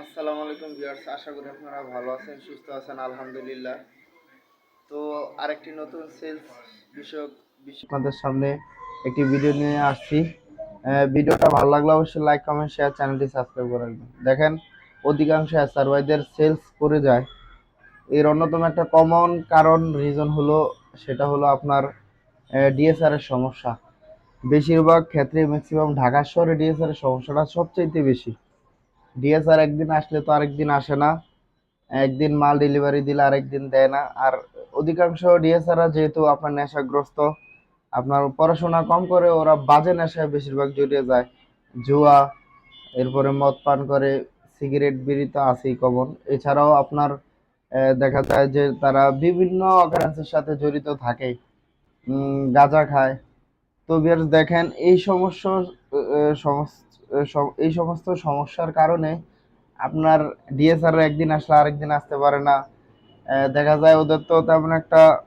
আসসালামু আলাইকুম ভিউয়ার্স, আশা করি আপনারা ভালো আছেন, সুস্থ আছেন, আলহামদুলিল্লাহ। তো আরেকটি নতুন সেলস বিষয়ক বিষয় আপনাদের সামনে একটি ভিডিও নিয়ে আসছি। ভিডিওটা ভালো লাগলে অবশ্যই লাইক কমেন্ট শেয়ার চ্যানেলটি সাবস্ক্রাইব করে রাখবেন। দেখেন, অধিকাংশ সার্ভাইদের সেলস করে যায়। এর অন্যতম একটা কমন কারণ রিজন হলো, সেটা হলো আপনার ডিএসআর এর সমস্যা। বেশিরভাগ ক্ষেত্রে ম্যাক্সিমাম ঢাকা শহরে ডিএসআর এর সমস্যাটা সবচাইতে বেশি। ডিএসআর একদিন আসলে তো আরেকদিন আসে না। একদিন মাল ডেলিভারি দিলে আরেকদিন দেয় না। আর অধিকাংশ ডিএসআররা যেহেতু আপনার নেশাগ্রস্ত, আপনার পড়াশোনা কম করে, ওরা বাজে নেশায় বেশিরভাগ জড়িয়ে যায়। জুয়া, এরপরে মদ পান করে, সিগারেট, বিড়ি তো আছেই কমন। এছাড়াও আপনার দেখা যায় যে তারা বিভিন্ন অকারেন্সের সাথে জড়িত থাকে। গাঁজা খায় তো ভিউয়ার্স দেখেন, এই সমস্যা সমস- এই সমস্ত সমস্যার কারণে আপনার ডিএসআর একদিন আসলে আরেকদিন আসতে পারে না। দেখা যায় ওদের তো তেমন একটা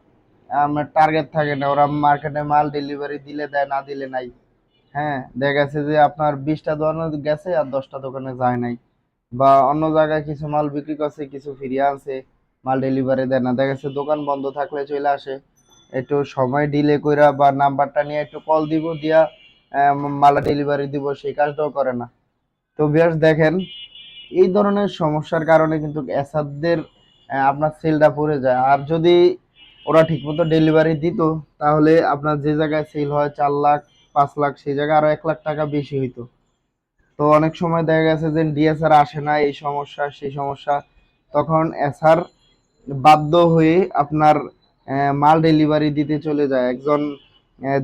টার্গেট থাকে না। ওরা মার্কেটে মাল ডেলিভারি দিলে দেয়, না দিলে নাই। হ্যাঁ দেখা গেছে যে আপনার বিশটা দোকানে গেছে আর দশটা দোকানে যায় নাই। বা অন্য জায়গায় কিছু মাল বিক্রি করছে, কিছু ফিরিয়ে আনছে, মাল ডেলিভারি দেয় না। দেখা গেছে দোকান বন্ধ থাকলে চলে আসে। একটু সময় ডিলে কইরা বা নাম্বারটা নিয়ে একটু কল দিব, দিয়া মালা ডেলিভারি দিব সেই কাজটাও করে না। তো বিয়ার্স দেখেন, এই ধরনের সমস্যার কারণে কিন্তু এসাদদের আপনার সেলটা পড়ে যায়। আর যদি ওরা ঠিকমতো ডেলিভারি দিত, তাহলে আপনার যে জায়গায় সেল হয়, চার লাখ, পাঁচ লাখ, সেই জায়গায় আরও এক লাখ টাকা বেশি হইতো। তো অনেক সময় দেখা গেছে যে ডিএসআর আসে না, এই সমস্যা, সেই সমস্যা, তখন এসআর বাধ্য হয়ে আপনার মাল ডেলিভারি দিতে চলে যায়। একজন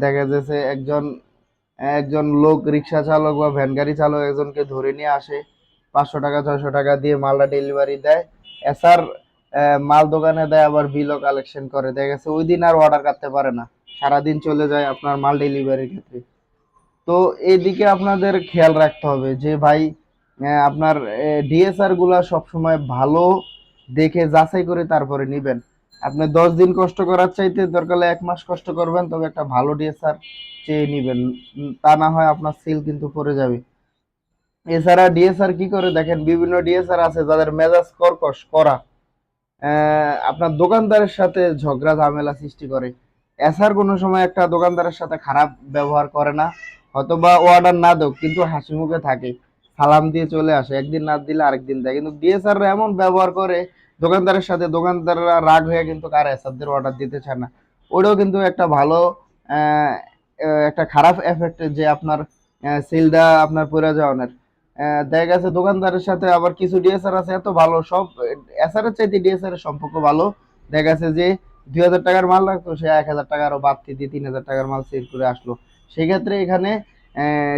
দেখা যাচ্ছে একজন একজন লোক রিক্সা চালক বা ভ্যান গাড়ি চালক একজনকে ধরে নিয়ে আসে, পাঁচশো টাকা, ছয়শো টাকা দিয়ে মালটা ডেলিভারি দেয়। এসার মাল দোকানে দেয়, আবার বিলও কালেকশন করে। দেখা গেছে ওই দিন আর অর্ডার করতে পারে না। সারাদিন চলে যায় আপনার মাল ডেলিভারির ক্ষেত্রে। তো এইদিকে আপনাদের খেয়াল রাখতে হবে যে ভাই আপনার ডিএসআরগুলা সবসময় ভালো দেখে যাচাই করে তারপরে নিবেন। আপনি দশ দিন কষ্ট করার চাইতে দরকার এক মাস কষ্ট করবেন, তবে একটা ভালো ডিএসআর চেয়ে নিবেন। তা না হয় আপনার সেল কিন্তু পড়ে যাবে। এছাড়া ডিএসআর কি করে? দেখেন, বিভিন্ন ডিএসআর আছে যাদের মেজাজ কর্কশ করা আপনার দোকানদারের সাথে ঝগড়া, ঝামেলা সৃষ্টি করে। এসআর কোনো সময় একটা দোকানদারের সাথে খারাপ ব্যবহার করে না অথবা অর্ডার না দেও কিন্তু হাসি মুখে থাকে। সালাম দিয়ে চলে আসে, একদিন না দিলে আরেকদিন দেয়। কিন্তু ডিএসআর এমন ব্যবহার করে দোকানদারের সাথে দোকানদাররা রাগ হয়ে কিন্তু কার এসআরদের অর্ডার দিতে চায় না। ওটাও কিন্তু একটা ভালো একটা খারাপ এফেক্ট যে আপনার সেলটা আপনার পড়ে যাওয়ার আহ, দেখা গেছে দোকানদারের সাথে আবার কিছু ডিএসআর আছে এত ভালো সব এসআর এর চাইতে ডিএসআর এর সম্পর্ক ভালো। দেখা গেছে যে দুই হাজার টাকার মাল লাগতো সে এক হাজার টাকা আরও বাড়তি দিয়ে তিন হাজার টাকার মাল সেল করে আসলো। সেক্ষেত্রে এখানে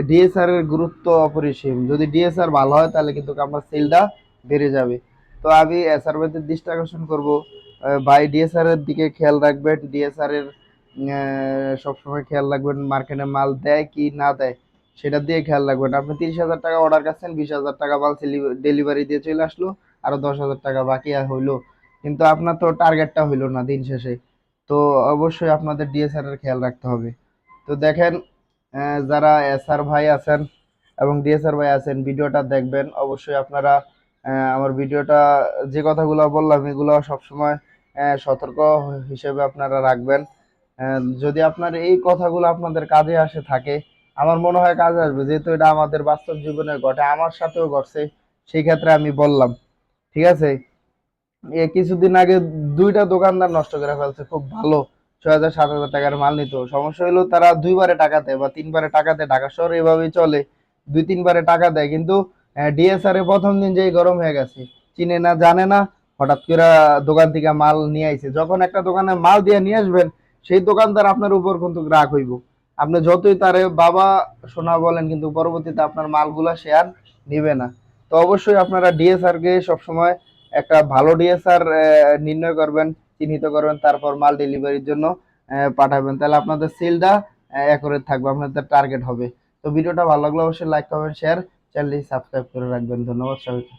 ডিএসআর এর গুরুত্ব অপরিসীম। যদি ডিএসআর ভালো হয় তাহলে কিন্তু আমার সেলটা বেড়ে যাবে। তো আমি এসআর ভাইদের দৃষ্টি আকর্ষণ করব ভাই ডিএসআর এর দিকে খেয়াল রাখবেন। ডিএসআর এর সবসময় খেয়াল রাখবেন মার্কেটে মাল দেয় কি না দেয়, সেটা দিয়ে খেয়াল রাখবেন। আপনি তিরিশ হাজার টাকা অর্ডার করছেন, বিশ হাজার টাকা মাল ডেলিভারি দিয়ে চলে আসলো, আরও দশ হাজার টাকা বাকি হইল। কিন্তু আপনার তো টার্গেটটা হইল না দিন শেষে। তো অবশ্যই আপনাদের ডিএসআর এর খেয়াল রাখতে হবে। তো দেখেন যারা এসআর ভাই আছেন এবং ডিএসআর ভাই আছেন, ভিডিওটা দেখবেন। অবশ্যই আপনারা আমার ভিডিওটা, যে কথাগুলো বললাম, এগুলো সবসময় সতর্ক হিসেবে আপনারা রাখবেন। যদি আপনার এই কথাগুলো আপনাদের কাজে আসে, থাকে, আমার মনে হয় কাজে আসবে। যেহেতু এটা আমাদের বাস্তব জীবনে ঘটে, আমার সাথেও ঘটছে, সেই ক্ষেত্রে আমি বললাম, ঠিক আছে? এ কিছুদিন আগে দুইটা দোকানদার নষ্ট করে ফেলছে, খুব ভালো, ছয় হাজার, সাত হাজার টাকার মাল নিত। সমস্যা হলো তারা দুইবারে টাকা দেয় বা তিনবারে টাকা দেয়। ঢাকা শহরে এভাবেই চলে, দুই তিনবারে টাকা দেয়। কিন্তু ডিএসআর এ প্রথম দিন যেই গরম হয়ে গেছে, চিনে না, জানে না, হঠাৎ করে দোকান থেকে মাল নিয়ে আইছে। যখন একটা দোকানে মাল দিয়ে নিয়ে আসবেন, সেই দোকানদার আপনার উপর কিন্তু রাগ হইব। আপনি যতই তারে বাবা শোনা বলেন, কিন্তু পরবর্তীতে আপনার মালগুলা শেয়ার নিবে না। তো অবশ্যই আপনারা ডিএসআর কে সবসময় একটা ভালো ডিএসআর নির্ণয় করবেন, চিহ্নিত করবেন, তারপর মাল ডেলিভারির জন্য পাঠাবেন। তাহলে আপনাদের সেলটা অ্যাকুরেট থাকবে, আপনাদের টার্গেট হবে। তো ভিডিওটা ভালো লাগলে অবশ্যই লাইক কমেন্ট শেয়ার চ্যানেলটি সাবস্ক্রাইব করে রাখবেন ধন্যবাদ সবাইকে